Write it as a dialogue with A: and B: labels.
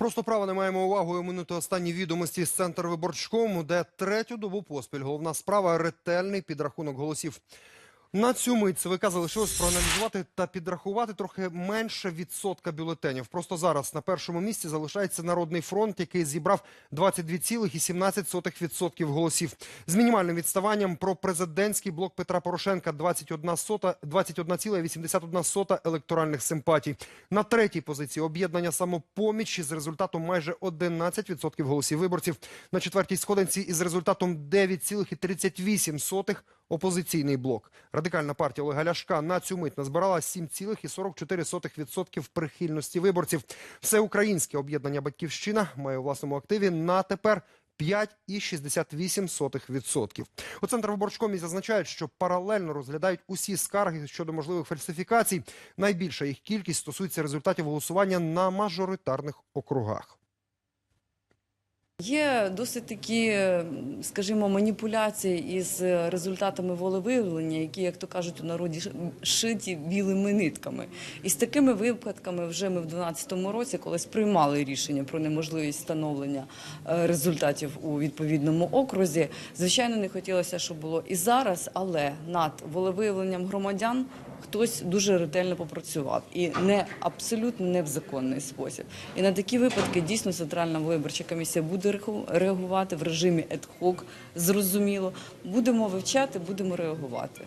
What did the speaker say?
A: Просто право не маємо увагу оминути останні відомості з центр виборчкому, де третю добу поспіль головна справа ретельний підрахунок голосів. На цю мить ЦВК залишилось проаналізувати та підрахувати трохи менше відсотка бюлетенів. Просто зараз на першому місці залишається Народний фронт, який зібрав 22,17% голосів. З мінімальним відставанням про президентський блок Петра Порошенка 21 сота, 21,81 електоральних симпатій. На третій позиції об'єднання самопоміч із результатом майже 11% голосів виборців. На четвертій сходинці із результатом 9,38 опозиційний блок. Радикальна партія Олега Ляшка на цю мить назбирала 7,44% прихильності виборців. Всеукраїнське об'єднання «Батьківщина» має у власному активі на тепер 5,68%. У Центр виборчкомі зазначають, що паралельно розглядають усі скарги щодо можливих фальсифікацій. Найбільша їх кількість стосується результатів голосування на мажоритарних округах.
B: Є досить такі, скажімо, маніпуляції із результатами волевиявлення, які, як то кажуть у народі, шиті білими нитками. І з такими випадками вже ми в 2012 році, коли сприймали рішення про неможливість встановлення е, результатів у відповідному окрузі, звичайно, не хотілося, щоб було і зараз, але над волевиявленням громадян хтось дуже ретельно попрацював і не абсолютно не в законний спосіб. І на такі випадки дійсно центральна виборча комісія буде реагу- реагувати в режимі ad hoc, зрозуміло. Будемо вивчати, будемо реагувати.